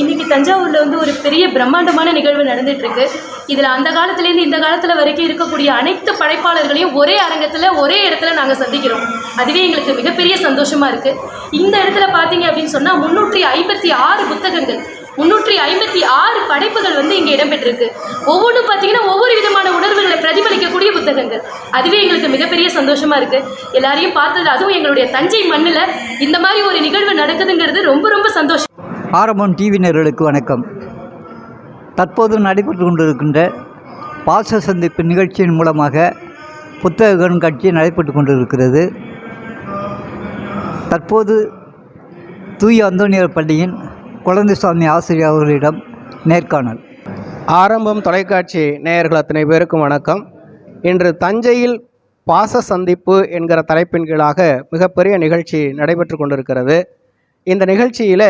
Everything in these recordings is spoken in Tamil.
இன்றைக்கி தஞ்சாவூரில் வந்து ஒரு பெரிய பிரம்மாண்டமான நிகழ்வு நடந்துட்டு இருக்கு இதில் அந்த காலத்துலேருந்து இந்த காலத்தில் வரைக்கும் இருக்கக்கூடிய அனைத்து படைப்பாளர்களையும் ஒரே அரங்கத்தில் ஒரே இடத்துல நாங்கள் சந்திக்கிறோம். அதுவே எங்களுக்கு மிகப்பெரிய சந்தோஷமாக இருக்குது இந்த இடத்துல பார்த்தீங்க அப்படின்னு சொன்னால் முந்நூற்றி ஐம்பத்தி ஆறு புத்தகங்கள் முந்நூற்றி ஐம்பத்தி ஆறு படைப்புகள் வந்து இங்கே இடம்பெற்றிருக்கு. ஒவ்வொன்றும் பார்த்தீங்கன்னா ஒவ்வொரு விதமான உணர்வுகளை பிரதிபலிக்கக்கூடிய புத்தகங்கள். அதுவே எங்களுக்கு மிகப்பெரிய சந்தோஷமாக இருக்குது எல்லாரையும் பார்த்தது அதுவும் எங்களுடைய தஞ்சை மண்ணில் இந்த மாதிரி ஒரு நிகழ்வு நடக்குதுங்கிறது ரொம்ப ரொம்ப சந்தோஷம். ஆரம்பம் டிவினர்களுக்கு வணக்கம். தற்போது நடைபெற்று கொண்டிருக்கின்ற பாச சந்திப்பு நிகழ்ச்சியின் மூலமாக புத்தக கண்காட்சி நடைபெற்று கொண்டிருக்கிறது. தற்போது தூய அந்தோணியர் பள்ளியின் குழந்தைசாமி ஆசிரியர் அவர்களிடம் நேர்காணல். ஆரம்பம் தொலைக்காட்சி நேயர்கள் அத்தனை பேருக்கும் வணக்கம். இன்று தஞ்சையில் பாச சந்திப்பு என்கிற தலைப்பின் கீழாக மிகப்பெரிய நிகழ்ச்சி நடைபெற்று கொண்டிருக்கிறது. இந்த நிகழ்ச்சியில்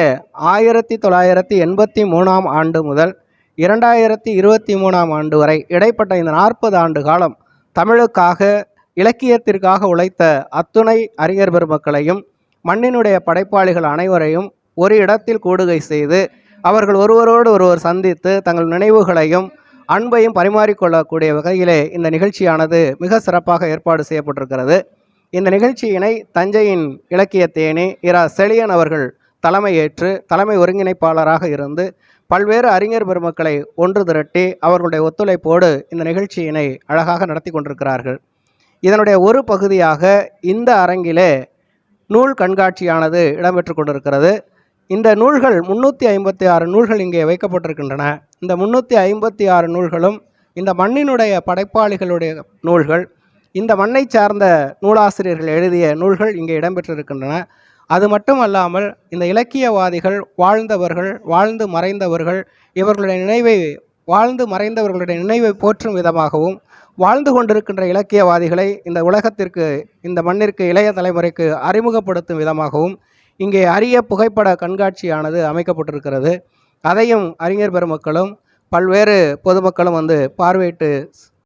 ஆயிரத்தி தொள்ளாயிரத்தி எண்பத்தி மூணாம் ஆண்டு முதல் இரண்டாயிரத்தி இருபத்தி மூணாம் ஆண்டு வரை இடைப்பட்ட இந்த நாற்பது ஆண்டு காலம் தமிழுக்காக இலக்கியத்திற்காக உழைத்த அத்துணை அறிஞர் பெருமக்களையும் மண்ணினுடைய படைப்பாளிகள் அனைவரையும் ஒரு இடத்தில் கூடுகை செய்து அவர்கள் ஒருவரோடு ஒருவர் சந்தித்து தங்கள் நினைவுகளையும் அன்பையும் பரிமாறிக்கொள்ளக்கூடிய வகையிலே இந்த நிகழ்ச்சியானது மிக சிறப்பாக ஏற்பாடு செய்யப்பட்டிருக்கிறது. இந்த நிகழ்ச்சியினை தஞ்சையின் இலக்கிய தேனி இரா செழியன் அவர்கள் தலைமையேற்று தலைமை ஒருங்கிணைப்பாளராக இருந்து பல்வேறு அறிஞர் பெருமக்களை ஒன்று திரட்டி அவர்களுடைய ஒத்துழைப்போடு இந்த நிகழ்ச்சியினை அழகாக நடத்தி கொண்டிருக்கிறார்கள். இதனுடைய ஒரு பகுதியாக இந்த அரங்கிலே நூல் கண்காட்சியானது இடம்பெற்று கொண்டிருக்கிறது. இந்த நூல்கள் முன்னூற்றி ஐம்பத்தி ஆறு நூல்கள் இங்கே வைக்கப்பட்டிருக்கின்றன. இந்த முன்னூற்றி ஐம்பத்தி ஆறு நூல்களும் இந்த மண்ணினுடைய படைப்பாளிகளுடைய நூல்கள். இந்த மண்ணை சார்ந்த நூலாசிரியர்கள் எழுதிய நூல்கள் இங்கே இடம்பெற்றிருக்கின்றன. அது மட்டுமல்லாமல் இந்த இலக்கியவாதிகள் வாழ்ந்தவர்கள் வாழ்ந்து மறைந்தவர்கள் இவர்களுடைய நினைவை வாழ்ந்து மறைந்தவர்களுடைய நினைவை போற்றும் விதமாகவும் வாழ்ந்து கொண்டிருக்கின்ற இலக்கியவாதிகளை இந்த உலகத்திற்கு இந்த மண்ணிற்கு இளைய தலைமுறைக்கு அறிமுகப்படுத்தும் விதமாகவும் இங்கே அரிய புகைப்பட கண்காட்சியானது அமைக்கப்பட்டிருக்கிறது. அதையும் அறிஞர் பெருமக்களும் பல்வேறு பொதுமக்களும் வந்து பார்வையிட்டு